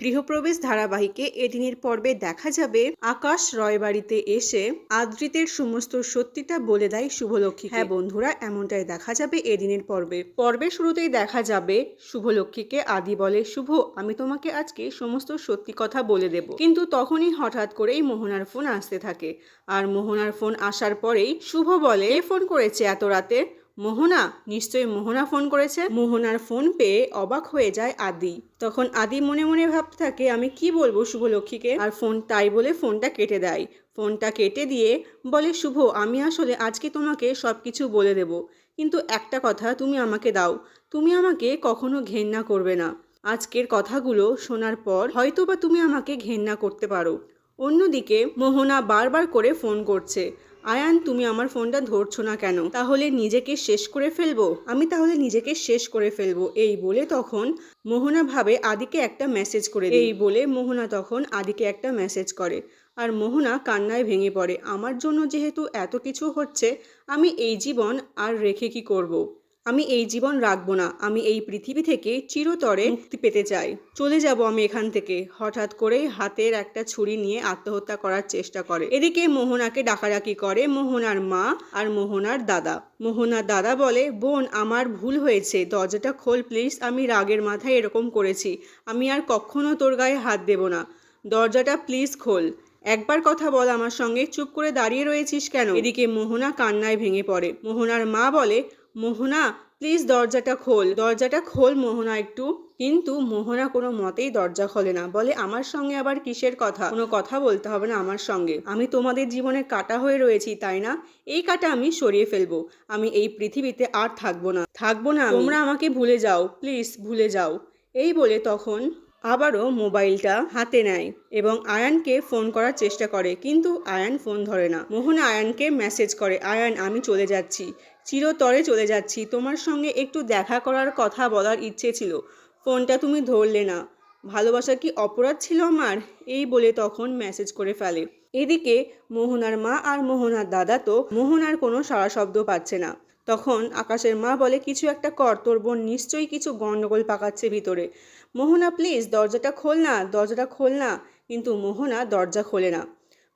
গৃহপ্রবেশ ধারাবাহিকে এদিনের পর্বে দেখা যাবে আকাশ রয় বাড়িতে এসে আদ্রিতের সমস্ত সত্যিটা বলে দেয় শুভলক্ষ্মী হ্যাঁ বন্ধুরা, এমনটাই দেখা যাবে এদিনের পর্বে। পর্বের শুরুতেই দেখা যাবে শুভলক্ষ্মীকে। আদি বলে, শুভ, আমি তোমাকে আজকে সমস্ত সত্যি কথা বলে দেব। কিন্তু তখনই হঠাৎ করেই মোহনার ফোন আসতে থাকে। আর মোহনার ফোন আসার পরেই শুভ বলে ফোন করেছে এত রাতে? মোহনা? নিশ্চয়ই মোহনা ফোন করেছে। মোহনার ফোন পেয়ে অবাক হয়ে যায় আদি। তখন আদি মনে মনে ভাবতে থাকে, আমি কি বলব শুভলক্ষ্মীকে? আর ফোন তাই বলে ফোনটা কেটে দেয়। ফোনটা কেটে দিয়ে বলে, শুভ, আমি আসলে আজকে তোমাকে সব কিছু বলে দেব। কিন্তু একটা কথা তুমি আমাকে দাও। তুমি আমাকে কখনো ঘেন্না করবে না। আজকের কথাগুলো শোনার পর হয়তো বা তুমি আমাকে ঘেন্না করতে পারো। অন্যদিকে মোহনা বারবার করে ফোন করছে। আয়ান, তুমি আমার ফোনটা ধরছো না কেন? তাহলে নিজেকে শেষ করে ফেলব? আমি তাহলে নিজেকে শেষ করে ফেলব। এই বলে তখন মোহনা ভাবে আদিকে একটা মেসেজ করে। এই বলে মোহনা তখন আদিকে একটা মেসেজ করে। আর মোহনা কান্নায় ভেঙে পড়ে। আমার জন্য যেহেতু এত কিছু হচ্ছে, আমি এই জীবন আর রেখে কি করব। আমি এই জীবন রাখব না। আমি এই পৃথিবী থেকে চিরতরে মুক্তি পেতে চাই। চলে যাব আমি এখান থেকে। হঠাৎ করে হাতের একটা ছুরি নিয়ে আত্মহত্যা করার চেষ্টা করে। এদিকে মোহনাকে ডাকাডাকি করে মোহনার মা আর মোহনার দাদা। মোহনার দাদা বলে, বোন, আমার ভুল হয়েছে। দরজাটা খোল, প্লিজ। আমি রাগের মাথায় এরকম করেছি। আমি আর কখনো তোর গায়ে হাত দেব না। দরজাটা প্লিজ খোল। একবার কথা বল আমার সঙ্গে। চুপ করে দাঁড়িয়ে রয়েছিস কেন? এদিকে মোহনা কান্নায় ভেঙে পড়ে। মোহনার মা বলে মোহনা প্লিজ দরজাটা খোল। দরজাটা খোল মোহনা একটু। কিন্তু মোহনা কোনো মতেই দরজা খোলে না। বলে, আমার সঙ্গে আবার কিসের কথা? কোনো কথা বলতে হবে না আমার সঙ্গে। আমি তোমাদের জীবনে কাটা হয়ে রয়েছি, তাই না? এই কাটা আমি সরিয়ে ফেলব। আমি এই পৃথিবীতে আর থাকব না। থাকব না তোমরা আমাকে ভুলে যাও। প্লিজ ভুলে যাও। এই বলে তখন আবারও মোবাইলটা হাতে নেয় এবং আয়ানকে ফোন করার চেষ্টা করে। কিন্তু আয়ান ফোন ধরে না। মোহনা আয়ানকে মেসেজ করে, আয়ান, আমি চলে যাচ্ছি। চিরতরে চলে যাচ্ছি। তোমার সঙ্গে একটু দেখা করার কথা বলার ইচ্ছে ছিল। ফোনটা তুমি ধরলে না। ভালোবাসা কি অপরাধ ছিল আমার? এই বলে তখন মেসেজ করে ফেলে। এদিকে মোহনার মা আর মোহনার দাদা তো মোহনার কোনো সারা শব্দ পাচ্ছে না। তখন আকাশের মা বলে, কিছু একটা কর, তোর বোন নিশ্চয়ই কিছু গণ্ডগোল পাকাচ্ছে ভিতরে। মোহনা প্লিজ দরজাটা খোল না, দরজাটা খোল না। কিন্তু মোহনা দরজা খোলে না।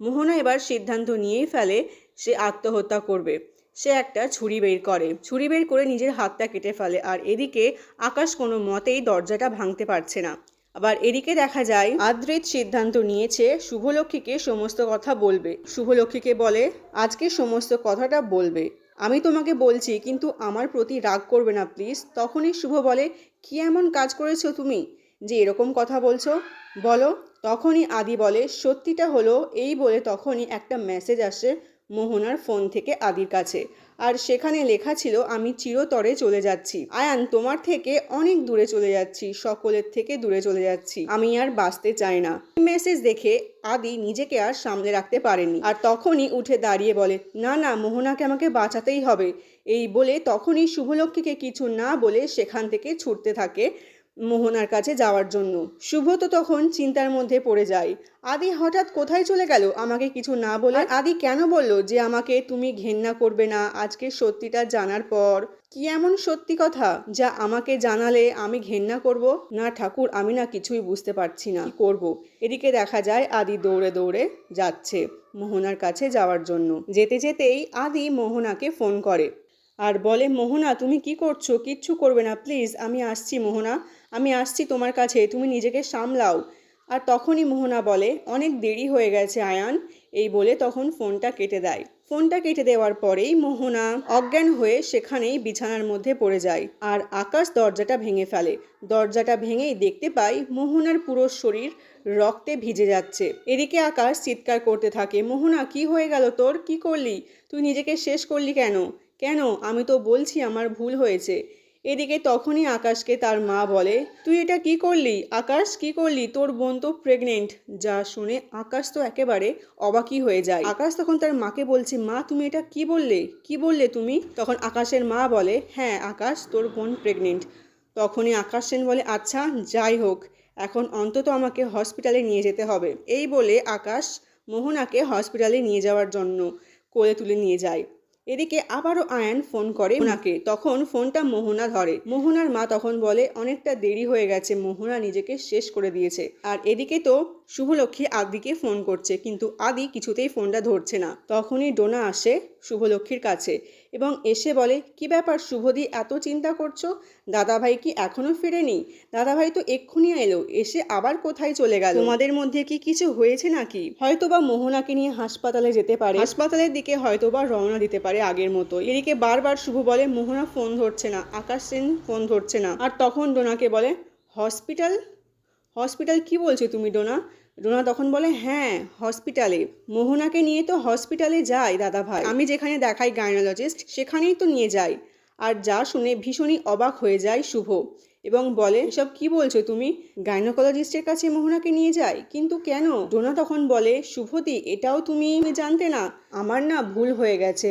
মোহনা এবার সিদ্ধান্ত নিয়েই ফেলে, সে আত্মহত্যা করবে। সে একটা ছুরি বের করে। ছুরি বের করে নিজের হাতটা কেটে ফেলে আর এদিকে আকাশ কোনো মতেই দরজাটা ভাঙতে পারছে না। আবার এদিকে দেখা যায়, আদ্রিত সিদ্ধান্ত নিয়েছে শুভলক্ষ্মীকে সমস্ত কথা বলবে। শুভলক্ষ্মীকে বলে, আজকে সমস্ত কথাটা বলবে। আমি তোমাকে বলছি, কিন্তু আমার প্রতি রাগ করবে না, প্লিজ। তখনই শুভ বলে, কি এমন কাজ করেছ তুমি যে এরকম কথা বলছো? বলো। তখনই আদি বলে, সত্যিটা হলো এই বলে তখনই একটা মেসেজ আসে মোহনার ফোন থেকে আদির কাছে। আর সেখানে লেখা ছিল, আমি চিরতরে চলে যাচ্ছি। আয়ান, তোমার থেকে অনেক দূরে চলে যাচ্ছি, সকলের থেকে দূরে চলে যাচ্ছি। আমি আর বাঁচতে চাই না। মেসেজ দেখে আদি নিজেকে আর সামলে রাখতে পারেনি। আর তখনই উঠে দাঁড়িয়ে বলে, না না, মোহনাকে আমাকে বাঁচাতেই হবে। এই বলে তখনই শুভলক্ষ্মীকে কিছু না বলে সেখান থেকে ছুটতে থাকে মোহনার কাছে যাওয়ার জন্য। শুভ তো তখন চিন্তার মধ্যে পড়ে যায়। আদি হঠাৎ কোথায় চলে গেল? আমাকে কিছু না বলে আদি কেন বলল যে আমাকে তুমি ঘেন্না করবে না? আজকে সত্যিটা জানার পর কি এমন সত্যি কথা যা আমাকে জানালে আমি ঘেন্না করব? না ঠাকুর আমি না কিছুই বুঝতে পারছি না। করব? এদিকে দেখা যায় আদি দৌড়ে দৌড়ে যাচ্ছে মোহনার কাছে যাওয়ার জন্য। যেতে যেতেই আদি মোহনাকে ফোন করে। আর বলে মোহনা তুমি কি করছ? কিচ্ছু করবে না প্লিজ আমি আসছি মোহনা। আমি আসছি তোমার কাছে, তুমি নিজেকে সামলাও। আর তখনই মোহনা বলে, অনেক দেরি হয়ে গেছে আয়ান। এই বলে তখন ফোনটা কেটে দেয়। ফোনটা কেটে দেওয়ার পরেই মোহনা অজ্ঞান হয়ে সেখানেই বিছানার মধ্যে পড়ে যায় আর আকাশ দরজাটা ভেঙে ফেলে। দরজাটা ভেঙেই দেখতে পাই মোহনার পুরো শরীর রক্তে ভিজে যাচ্ছে। এদিকে আকাশ চিৎকার করতে থাকে, মোহনা, কি হয়ে গেল তোর? কি করলি? তুই নিজেকে শেষ করলি কেন? কেন? আমি তো বলছি আমার ভুল হয়েছে। এদিকে তখনই আকাশকে তার মা বলে, তুই এটা কি করলি? আকাশ, কি করলি? তোর বোন তো প্রেগনেন্ট যা শুনে আকাশ তো একেবারে অবাকই হয়ে যায়। আকাশ তখন তার মাকে বলছে, মা, তুমি এটা কি বললে? কি বললে তুমি? তখন আকাশের মা বলে হ্যাঁ আকাশ তোর বোন প্রেগনেন্ট তখনই আকাশ সেন বলে আচ্ছা যাই হোক, এখন অন্তত আমাকে হসপিটালে নিয়ে যেতে হবে। এই বলে আকাশ মোহনাকে হসপিটালে নিয়ে যাওয়ার জন্য কোলে তুলে নিয়ে যায়। এদিকে আবারও আয়ান ফোন করে ওনাকে তখন ফোনটা মোহনা ধরে। মোহনার মা তখন বলে, অনেকটা দেরি হয়ে গেছে, মোহনা নিজেকে শেষ করে দিয়েছে। আর এদিকে তো শুভলক্ষ্মী আদিকে ফোন করছে, কিন্তু আদি কিছুতেই ফোনটা ধরছে না। তখনই ডোনা আসে শুভলক্ষ্মীর কাছে এবং এসে বলে, কি ব্যাপার শুভদি, এত চিন্তা করছ? দাদাভাই কি এখনও ফেরেনি? দাদাভাই তো এক্ষুনি এলো, এসে আবার কোথায় চলে গেল? তোমাদের মধ্যে কি কিছু হয়েছে নাকি? হয়তোবা মোহনাকে নিয়ে হাসপাতালে যেতে পারে। হাসপাতালের দিকে হয়তোবা রওনা দিতে পারে আগের মতো। এদিকে বারবার শুভ বলে, মোহনা ফোন ধরছে না, আকাশ সেন ফোন ধরছে না। আর তখন ডোনাকে বলে, হসপিটাল? হসপিটাল কি বলছো তুমি ডোনা? ডোনা তখন বলে হ্যাঁ হসপিটালে মোহনাকে নিয়ে তো হসপিটালে যাই, দাদা ভাই। আমি যেখানে দেখাই গাইনোলজিস্ট সেখানেই তো নিয়ে যাই। আর যা শুনে ভীষণই অবাক হয়ে যায় শুভ এবং বলে সব কি বলছো তুমি? গাইনোকোলজিস্টের কাছে মোহনাকে নিয়ে যাই? কিন্তু কেন? ডোনা তখন বলে শুভদি এটাও তুমি জানতে না? আমার না ভুল হয়ে গেছে।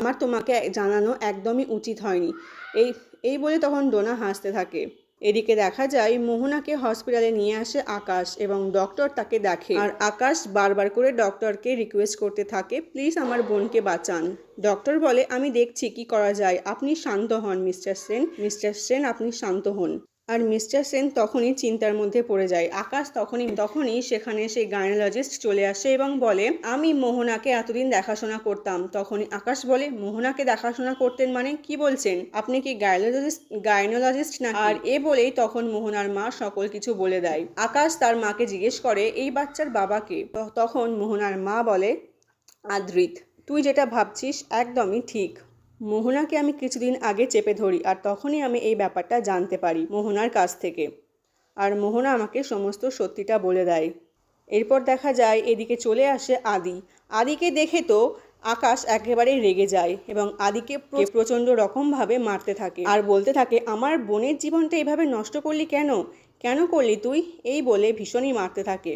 আমার তোমাকে জানানো একদমই উচিত হয়নি। এই এই বলে তখন ডোনা হাসতে থাকে। এদিকে দেখা যায়, মোহনাকে হসপিটালে নিয়ে আসে আকাশ এবং ডক্টর তাকে দেখে। আর আকাশ বারবার করে ডক্টরকে রিকোয়েস্ট করতে থাকে প্লিজ আমার বোনকে বাঁচান। ডক্টর বলে, আমি দেখছি, কি করা যায়। আপনি শান্ত হন, মিস্টার সেন। মিস্টার সেন, আপনি শান্ত হন। আর মিস্টার সেন তখনই চিন্তার মধ্যে পড়ে যায়। আকাশ তখনই তখনই সেখানে সেই গাইনোলজিস্ট চলে আসে এবং বলে, আমি মোহনাকে এতদিন দেখাশোনা করতাম। তখনই আকাশ বলে, মোহনাকে দেখাশোনা করতেন মানে কি বলছেন? আপনি কি গাইনোলজিস্ট গাইনোলজিস্ট না আর এ বলেই তখন মোহনার মা সকল কিছু বলে দেয়। আকাশ তার মাকে জিজ্ঞেস করে, এই বাচ্চার বাবাকে তখন মোহনার মা বলে, আদ্রিত। তুই যেটা ভাবছিস একদমই ঠিক। মোহনাকে আমি কিছুদিন আগে চেপে ধরি আর তখনই আমি এই ব্যাপারটা জানতে পারি মোহনার কাছ থেকে। আর মোহনা আমাকে সমস্ত সত্যিটা বলে দেয়। এরপর দেখা যায় এদিকে চলে আসে আদি। আদিকে দেখে তো আকাশ একেবারে রেগে যায় এবং আদিকে প্রচণ্ড রকমভাবে মারতে থাকে। আর বলতে থাকে, আমার বোনের জীবনটা এভাবে নষ্ট করলি কেন? কেন করলি তুই? এই বলে ভীষণই মারতে থাকে।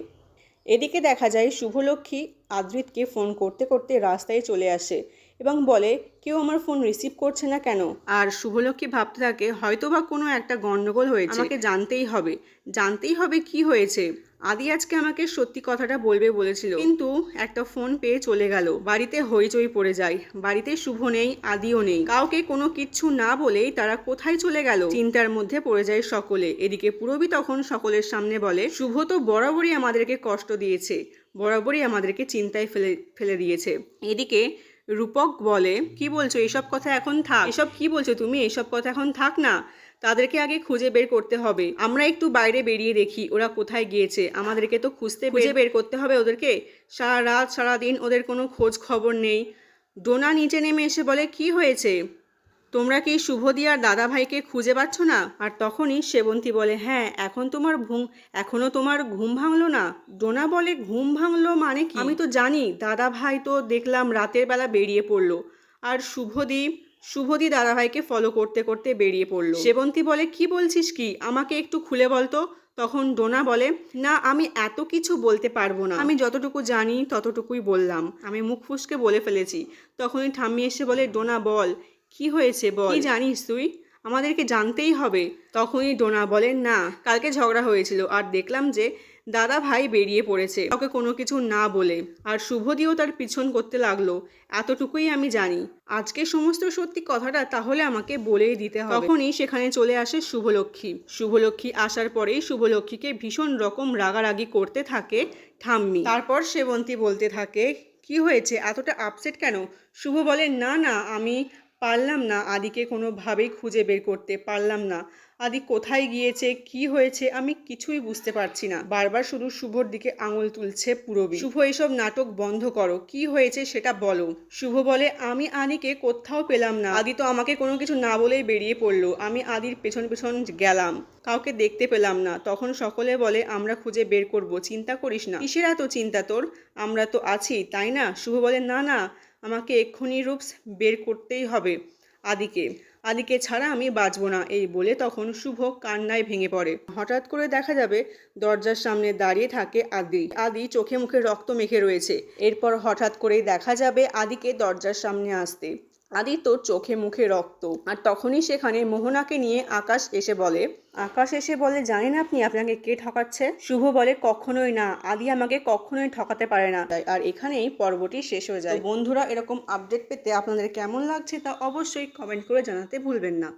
এদিকে দেখা যায় শুভলক্ষ্মী আদ্রিতকে ফোন করতে করতে রাস্তায় চলে আসে। এবং বলে, কেউ আমার ফোন রিসিভ করছে না কেন? আর শুভলক্ষ্মী ভাবতে থাকে হয়তো বা কোনো একটা গন্ডগোল হয়েছে। আমাকে জানতেই হবে। জানতেই হবে কি হয়েছে। আদি আজকে আমাকে সত্যি কথাটা বলবে বলেছিল। কিন্তু একটা ফোন পেয়ে চলে গেল। বাড়িতে হইচই পড়ে যায়। বাড়িতে শুভ নেই, আদিও নেই। কাউকে কোনো কিচ্ছু না বলেই তারা কোথায় চলে গেল? চিন্তার মধ্যে পড়ে যায় সকলে। এদিকে পুরবী তখন সকলের সামনে বলে, শুভ তো বরাবরই আমাদেরকে কষ্ট দিয়েছে। বরাবরই আমাদেরকে চিন্তায় ফেলে ফেলে দিয়েছে। এদিকে রূপক বলে, কি বলছো? এসব কথা এখন থাক। এসব কি বলছো তুমি? এসব কথা এখন থাক না। তাদেরকে আগে খুঁজে বের করতে হবে। আমরা একটু বাইরে বেরিয়ে দেখি ওরা কোথায় গিয়েছে। আমাদেরকে তো খুঁজতে খুঁজে বের করতে হবে ওদেরকে। সারা রাত, সারা দিন ওদের কোনো খোঁজ খবর নেই। ডোনা নিচে নেমে এসে বলে, কি হয়েছে? তোমরা কি শুভদি আর দাদা ভাইকে খুঁজে পাচ্ছ না? আর তখনই সেবন্তী বলে হ্যাঁ এখন তোমার ঘুম, এখনও তোমার ঘুম ভাঙলো না? ডোনা বলে, ঘুম ভাঙলো মানে কি? আমি তো জানি দাদা ভাই তো দেখলাম রাতের বেলা বেরিয়ে পড়ল। আর শুভদি শুভদি দাদা ভাইকে ফলো করতে করতে বেরিয়ে পড়ল। সেবন্তী বলে, কি বলছিস কি? আমাকে একটু খুলে বলতো তখন ডোনা বলে, না, আমি এত কিছু বলতে পারব না। আমি যতটুকু জানি ততটুকুই বললাম। আমি মুখ ফুসকে বলে ফেলেছি। তখনই ঠাম্মি এসে বলে, ডোনা, বল। কি হয়েছে বল? কি জানিস তুই? আমাদেরকে জানতেই হবে। তখনই ডোনা বলেন না, কালকে ঝগড়া হয়েছিল আর দেখলাম যে দাদা ভাই বেরিয়ে পড়েছে। ওকে কোনো কিছু না বলে। আর শুভদিও তার পিছন করতে লাগল। এতটুকুই আমি জানি। আজকে সমস্ত সত্যি কথাটা তাহলে আমাকে বলেই দিতে হবে। তখনই সেখানে চলে আসে শুভলক্ষ্মী। শুভলক্ষ্মী আসার পরেই শুভলক্ষ্মীকে ভীষণ রকম রাগারাগি করতে থাকে ঠাম্মি। তারপর সেবন্তী বলতে থাকে, কি হয়েছে? এতটা আপসেট কেন? শুভ বলে, না না, আমি পারলাম না আদিকে কোনোভাবেই খুঁজে বের করতে পারলাম না। আদি কোথায় গিয়েছে, কি হয়েছে, আমি কিছুই বুঝতে পারছি না। বারবার শুধু শুভর দিকে আঙুল তুলছে পুরবী। শুভ, এসব নাটক বন্ধ করো, কি হয়েছে সেটা বলো। শুভ বলে, আমি আদিকে কোথাও পেলাম না। আদি তো আমাকে কোনো কিছু না বলেই বেরিয়ে পড়ল। আমি আদির পেছন পেছন গেলাম, কাউকে দেখতে পেলাম না। তখন সকলে বলে, আমরা খুঁজে বের করব, চিন্তা করিস না। কিসের এত চিন্তা তোর? আমরা তো আছি, তাই না? শুভ বলে, না না আমাকে এক্ষুনি রূপস বের করতেই হবে আদিকে। আদিকে ছাড়া আমি বাঁচব না, এই বলে তখন শুভ কান্নায় ভেঙে পড়ে। হঠাৎ করে দেখা যাবে দরজার সামনে দাঁড়িয়ে থাকে আদি। আদি চোখে মুখে রক্ত মেখে রয়েছে। এরপর হঠাৎ করেই দেখা যাবে আদিকে দরজার সামনে আসতে। আদি তোর চোখে মুখে রক্ত। আর তখনই সেখানে মোহনাকে নিয়ে আকাশ এসে বলে, আকাশ এসে বলে, জানেন আপনি আপনাকে কে ঠকাচ্ছে? শুভ বলে, কখনোই না। আদি আমাকে কখনোই ঠকাতে পারে না। আর এখানেই পর্বটি শেষ হয়ে যায়। বন্ধুরা, এরকম আপডেট পেতে আপনাদের কেমন লাগছে তা অবশ্যই কমেন্ট করে জানাতে ভুলবেন না।